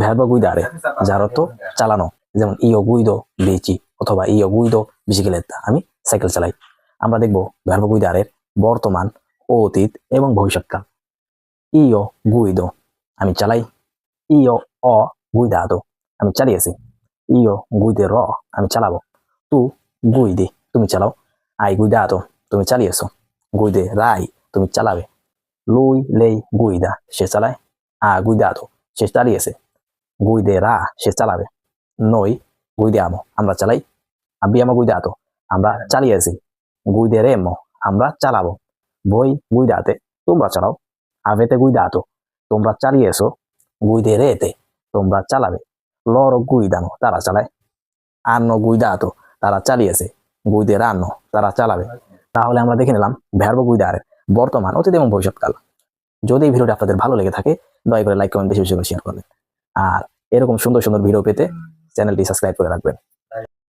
ভ্যারবা গুইদারে যার অর্থ চালানো, যেমন ইও গুইদো বেচি অথবা ইও গুইদো বিসিকেলেতা আমি সাইকেল চালাই। আমরা দেখব ভ্যারবা গুইদারের বর্তমান ও অতীত এবং ভবিষ্যৎকাল। ইও গুইদো, আমি চালাই। ইও অ গুইদাদো, আমি চালিয়েছি। ইও গুইদে র, আমি চালাবো। তু গুইদে, তুমি চালাও। আই গুইদাতো তুমি চালিয়েছো। গুইদে রাই, তুমি চালাবে। লুই লেই গুইদা, সে চালায়। আ গুইদাতো সে চালিয়েছে। গুইদে রা সে চালাবে নই গুইদিয়ামো আমরা চালাই আবিয়ামো গুইদাতো আমরা চালিয়েছি গুইদে রেমো আমরা চালাবো বই গুইদাতে তোমরা চালাও আভেতে গুইদাতো তোমরা চালিয়েছো গুইদে রেতে তোমরা চালাবে লর গুইদানো তারা চালায় আন্ন গুইদাতো তারা চালিয়েছে গুইদে রান্নো তারা চালাবে তাহলে আমরা দেখে নিলাম ভ্যারব গুইদারের বর্তমান অতীত এবং ভবিষ্যৎকাল যদি এই ভিডিওটি আপনাদের ভালো লেগে থাকে দয়া করে লাইক কমেন্ট বেশি বেশি করে শেয়ার করবেন আর এরকম সুন্দর সুন্দর ভিডিও পেতে চ্যানেলটি সাবস্ক্রাইব করে রাখবেন।